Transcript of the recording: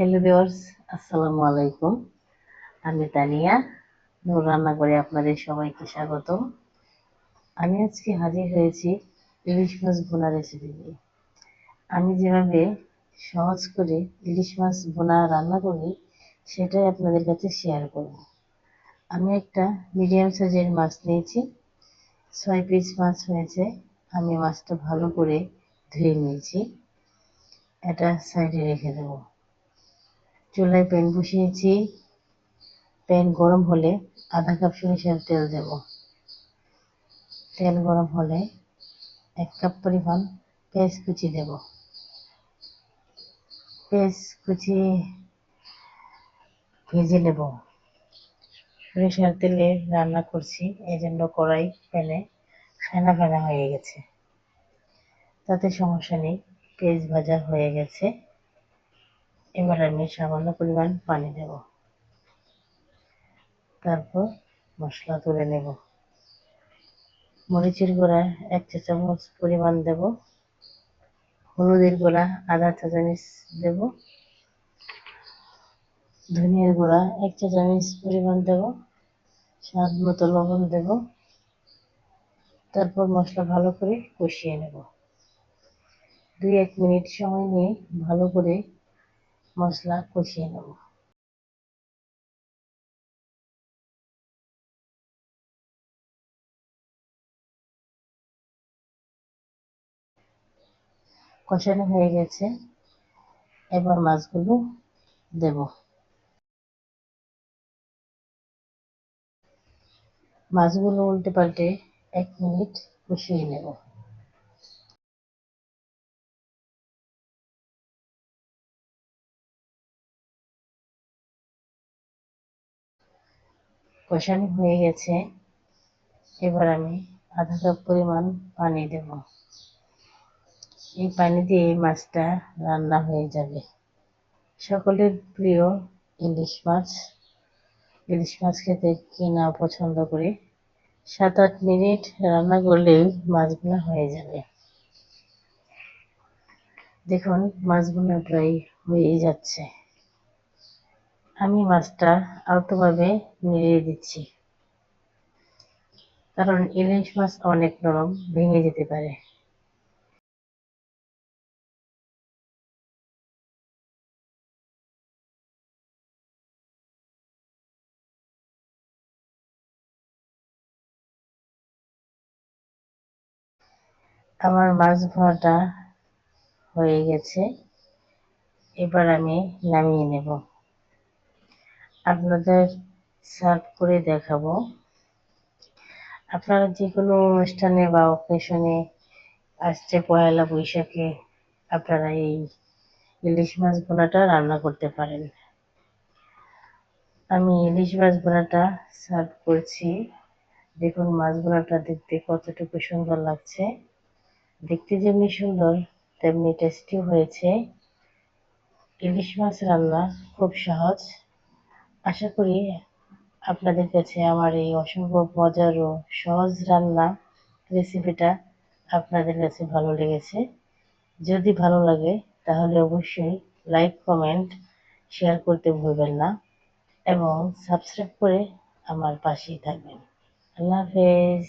Hello viewers আসসালামু আলাইকুম আমি তানিয়া, নূর রান্না করে আপনাদের সবাইকে স্বাগতম। আমি আজকে হাজির হয়েছি ইলিশ মাছ বোনা রেসিপি নিয়ে। আমি যেভাবে সহজ করে ইলিশ মাছ বোনা রান্না করি, সেটাই আপনাদের কাছে শেয়ার করব। আমি একটা মিডিয়াম সাইজের মাছ নিয়েছি। ছয় পিস মাছ হয়েছে। আমি মাছটা ভালো করে ধুয়ে নিয়েছি। এটা সাইডে রেখে দেবো। চুলায় প্যান বসিয়েছি। প্যান গরম হলে আধা কাপ সরিষার তেল দেব। তেল গরম হলে এক কাপ পরিমাণ পেঁয়াজ কুচি দেব। পেঁয়াজ কুচি ভেজে নেব। সরিষার তেলে রান্না করছি এই জন্য কড়াই প্যানে ফেনা ফেনা হয়ে গেছে। তাতে সমস্যা নেই, পেঁয়াজ ভাজা হয়ে গেছে। এবার আমি সামান্য পরিমাণ পানি দেব। তারপর মশলা তুলে নেব। মরিচের গুঁড়া এক চা চামচ পরিমাণ দেব। হলুদের গুঁড়া আধা চা চামচ দেব। ধনিয়ার গুঁড়া এক চা চামচ পরিমাণ দেব। স্বাদ মতো লবণ দেব। তারপর মশলা ভালো করে কষিয়ে নেব। দুই এক মিনিট সময় নিয়ে ভালো করে মশলা কষিয়ে নেব। কষানো হয়ে গেছে। এবার মাছগুলো দেব। মাছগুলো উল্টে পাল্টে এক মিনিট কষিয়ে নেব। কষানো হয়ে গেছে, এবার আমি আধা কাপ পরিমাণ পানি দেব। এই পানি দিয়ে মাছটা রান্না হয়ে যাবে। সকলের প্রিয় ইলিশ মাছ। ইলিশ মাছ খেতে কে না পছন্দ করে সাত আট মিনিট রান্না করলেই মাছগুলো হয়ে যাবে। দেখুন, মাছগুলো প্রায় হয়েই যাচ্ছে। আমি মাছটা আলতোভাবে নেড়ে দিচ্ছি। কারণ ইলিশ মাছ অনেক নরম, ভেঙে যেতে পারে। আমার মাছ ভরাটা হয়ে গেছে। এবার আমি নামিয়ে নেব। আপনাদের সার্ভ করে দেখাবো। আপনারা যে কোনো অনুষ্ঠানে বা অকেশনে আসছে পয়লা বৈশাখে, আপনারা এই ইলিশ মাছ বোনাটা রান্না করতে পারেন। আমি ইলিশ মাছ বোনাটা সার্ভ করছি। দেখুন মাছ বোনাটা দেখতে কতটুকু সুন্দর লাগছে। দেখতে যেমনি সুন্দর, তেমনি টেস্টি হয়েছে। ইলিশ মাছ রান্না খুব সহজ। আশা করি আপনাদের কাছে আমার এই অসম্ভব মজার ও সহজ রান্না রেসিপিটা আপনাদের কাছে ভালো লেগেছে। যদি ভালো লাগে, তাহলে অবশ্যই লাইক কমেন্ট শেয়ার করতে ভুলবেন না এবং সাবস্ক্রাইব করে আমার পাশেই থাকবেন। আল্লাহ হাফেজ।